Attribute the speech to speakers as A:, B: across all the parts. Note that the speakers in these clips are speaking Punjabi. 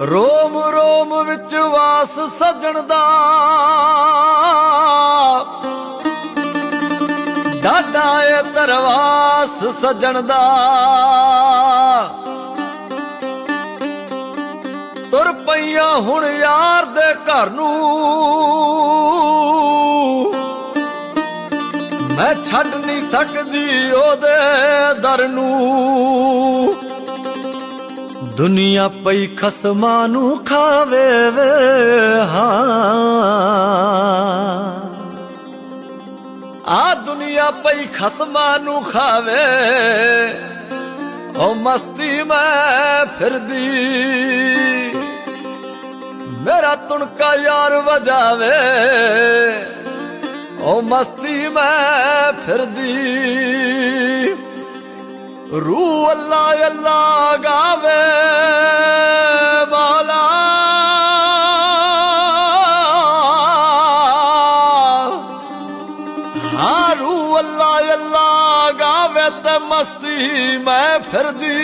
A: ਰੋਮ ਰੋਮ ਵਿੱਚ ਵਾਸ ਸਜਣ ਦਾ। ਡਾਡਾ ਏ ਦਰਵਾਸ ਸਜਣ ਦਾ। ਤੁਰ ਪਈਆਂ ਹੁਣ ਯਾਰ ਦੇ ਘਰ ਨੂੰ। ਮੈਂ ਛੱਡ ਨਹੀਂ ਸਕਦੀ ਉਹਦੇ ਦਰ ਨੂੰ। ਦੁਨੀਆ ਪਈ ਖਸਮਾਂ ਨੂੰ ਖਾਵੇ ਵੇ, ਹਾਂ। ਆ ਦੁਨੀਆ ਪਈ ਖਸਮਾਂ ਨੂੰ ਖਾਵੇ ਓ ਮਸਤੀ ਮੈਂ ਫਿਰਦੀ। ਮੇਰਾ ਤੁਣਕਾ ਯਾਰ ਵਜਾਵੇ ਓ ਮਸਤੀ ਮੈਂ ਫਿਰਦੀ। ਰੂ ਅੱਲਾ ਅੱਲਾ ਗਾਵੇ ਬਾਲਾ ਹਾਂ ਰੂ ਅੱਲਾ ਅੱਲਾ ਗਾਵੇ ਤੇ ਮਸਤੀ ਮੈਂ ਫਿਰਦੀ।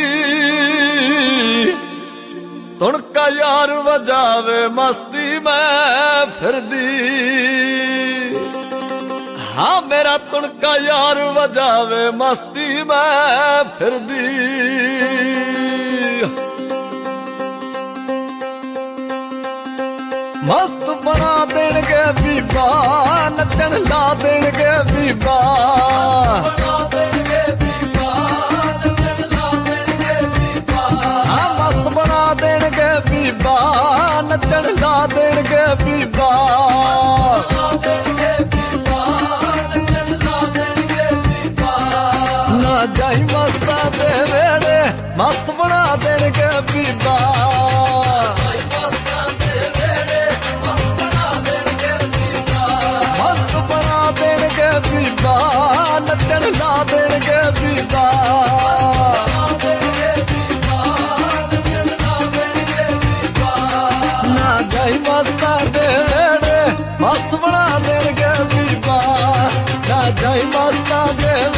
A: ਤੁਣਕਾ ਯਾਰ ਵਜਾਵੇ, ਮਸਤੀ ਮੈਂ ਫਿਰਦੀ। ਹਾਂ ਮੇਰਾ ਤੁਣਕਾ ਯਾਰ ਵਜਾਵੇ, ਮਸਤੀ ਮੈਂ ਫਿਰਦੀ। ਮਸਤ ਬਣਾ ਦੇਣਗੇ ਬੀਬਾ, ਨੱਚਣ ਲਾ ਦੇਣਗੇ ਬੀਬਾ। ਮਸਤ ਬਣਾ ਦੇਣਗੇ ਬੀਬਾ, ਨੱਚਣ ਲਾ ਦੇਣਗੇ ਬੀਬਾ। ਮਸਤ ਬਣਾ ਦੇਣਗੇ ਬੀਬਾ। ਮਸਤ ਬਣਾ ਦੇਣਗੇ ਬੀਬਾ, ਨੱਚਣ ਲਾ ਦੇਣਗੇ ਬੀਬਾ। ਨਾ ਜਾਈ ਮਸਤਾਂ ਦੇ ਵੇੜੇ ਮਸਤ ਬਣਾ ਦੇਣਗੇ ਬੀਬਾ। ਨਾ ਜਾਈ ਮਸਤਾਂ ਦੇ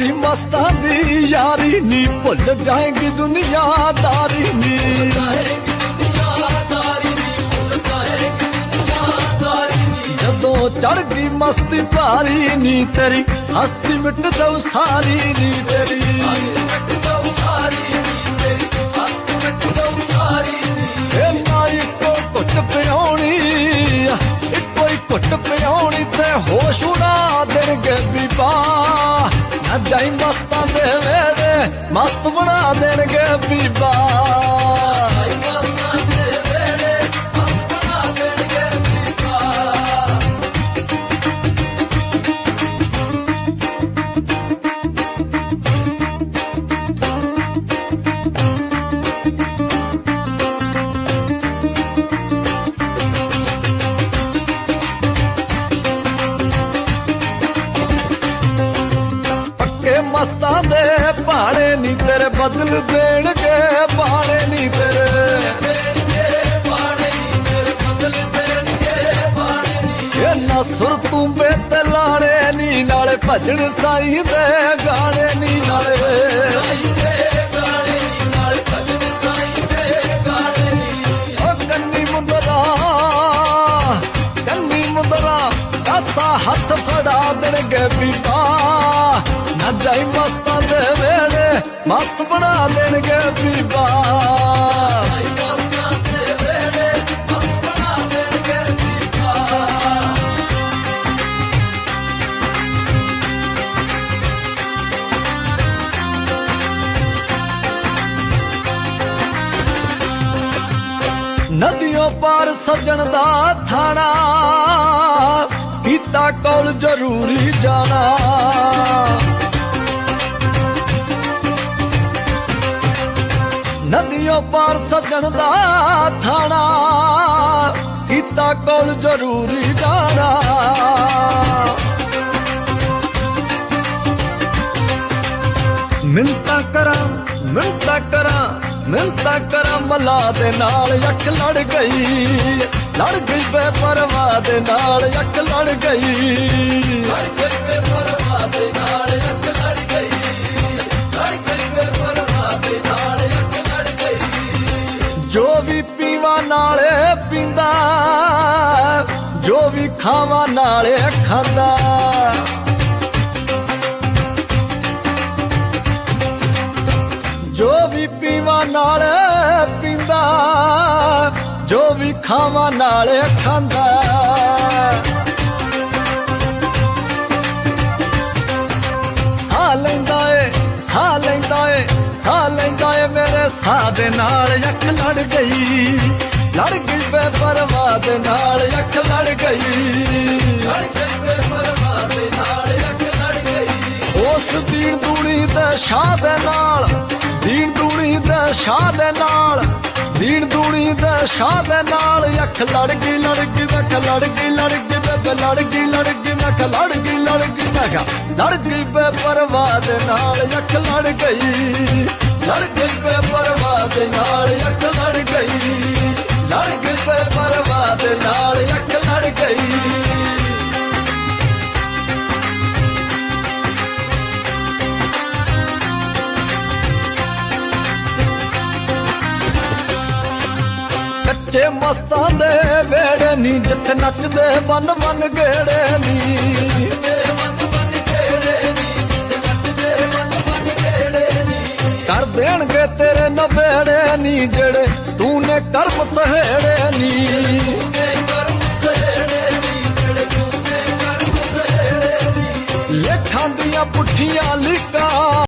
A: ਐਸੀ ਮਸਤਾਂ ਦੀ ਯਾਰੀ ਨੀ ਭੁੱਲ ਜਾਏਗੀ ਦੁਨੀਆਦਾਰੀ ਨੀ ਜਦੋਂ ਚੜ ਗਈ ਮਸਤੀ ਭਾਰੀ ਨੀ ਤੇਰੀ ਹਸਤੀ ਮਿਟ ਜਾਊ ਸਾਰੀ ਨੀ ਤੇਰੀ। ਇਹ ਨਾ ਇੱਕੋ ਘੁੱਟ ਪਿਆਉਣੀ ਇੱਕੋ ਹੀ ਘੁੱਟ ਪਿਆਉਣੀ ਤੇ ਹੋਸ਼ ਉਡਾ ਦੇਣਗੇ ਬੀਬਾ ਨਾ ਜਾਈ ਮਸਤਾਂ ਦੇ ਮੇਰੇ ਮਸਤ ਬਣਾ ਦੇਣਗੇ ਬੀਬਾ। ਪੱਕੇ ਤੇਰੇ ਬਦਲ ਦੇਣਗੇ ਬਾਣੇ ਨਹੀਂ ਤੇਰੇ। ਨਾ ਸੁਰ ਤੂੰ ਬੇ ਲਾਣੇ ਨੀ ਨਾਲੇ ਭਜਣ ਸਾਈ ਦੇ ਗਾਣੇ ਨੀ ਨਾਲੇ। ਓ ਕੰਨੀ ਮੁੰਦਰਾ ਕੰਨੀ ਮੁੰਦਰਾ, ਕਾਸਾ ਹੱਥ ਫੜਾ ਦੇਣਗੇ ਬੀਬਾ। ਨਾ ਜਾਈ ਮਸਤ ਮਸਤ ਬਣਾ ਦੇਣਗੇ ਬੀਬਾ। ਨਦੀਆਂ ਪਾਰ ਸੱਜਣ ਦਾ ਥਾਣਾ ਕੀਤਾ ਕੋਲ ਜ਼ਰੂਰੀ ਜਾਣਾ। ਨਦੀਓ ਪਾਰ ਸੱਜਣ ਦਾ ਥਾਣਾ, ਕੀਤਾ ਕੋਲ ਜ਼ਰੂਰੀ ਜਾਣਾ। ਮਿੰਤਾ ਕਰਾਂ ਮਿੰਤਾ ਕਰਾਂ ਮਿੰਤਾ ਕਰਾਂ, ਮਲਾ ਦੇ ਨਾਲ ਅੱਖ ਲੜ ਗਈ। ਲੜ ਗਈ ਬੇਪਰਵਾਹ ਦੇ ਨਾਲ ਅੱਖ ਲੜ ਗਈ। ਲੜ ਗਈ ਬੇਪਰਵਾਹ ਖਾਵਾ ਨਾਲੇ ਖਾਂਦਾ ਜੋ ਵੀ ਪੀਵਾ ਨਾਲ ਪੀਂਦਾ, ਜੋ ਵੀ ਖਾਵਾ ਨਾਲ ਖਾਂਦਾ। ਸਾਹ ਲੈਂਦਾ ਏ, ਸਾਹ ਲੈਂਦਾ ਏ, ਸਾਹ ਲੈਂਦਾ ਏ ਮੇਰੇ ਸਾਹ ਦੇ ਨਾਲ ਅੱਖ ਲੜ ਗਈ। ਲੜ ਗਈ ਬੇਪਰਵਾਹ ਦੇ ਨਾਲ ਅੱਖ ਲੜ ਗਈ ਲੜ ਗਈ ਬੇਪਰਵਾਹ ਦੇ ਨਾਲ ਅੱਖ ਲੜ ਗਈ ਉਸ ਦੀਨ ਦੂਣੀ ਦੇ ਸ਼ਾਹ ਦੇ ਨਾਲ, ਦੀਨ ਦੂਣੀ ਦੇ ਸ਼ਾਹ ਦੇ ਨਾਲ, ਦੀਨ ਦੂਣੀ ਦੇ ਸ਼ਾਹ ਦੇ ਨਾਲ, ਅੱਖ ਲੜ ਗਈ ਲੜ ਗਈ ਮੈਂ ਲੜ ਗਈ ਲੜ ਗਈ ਬੇਬੇ ਲੜ ਗਈ ਲੜ ਗਈ ਮੈਂ ਲੜ ਗਈ ਲੜ ਗਈ ਮੈਂ ਲੜ ਗਈ ਬੇਪਰਵਾਹ ਦੇ ਨਾਲ ਅੱਖ ਲੜ ਗਈ ਲੜ ਗਈ ਬੇਪਰਵਾਹ ਦੇ ਨਾਲ ਅੱਖ ਲੜ ਕੱਚੇ ਮਸਤਾਂ ਦੇ ਵੇੜੇ ਨੀ, ਜਿੱਥੇ ਨੱਚਦੇ ਬਨ ਬਨ ਗੇੜੇ ਨੀ। ਕਰ ਦੇਣਗੇ ਤੇਰੇ ਨਵੇੜੇ ਨੀ, ਜਿਹੜੇ ਤੂੰ ਨੇ ਕਰਮ ਸਹੇੜੇ ਨੀ। ਲੇਖਾਂ ਦੀਆਂ ਪੁੱਠੀਆਂ ਲਿਖਾਂ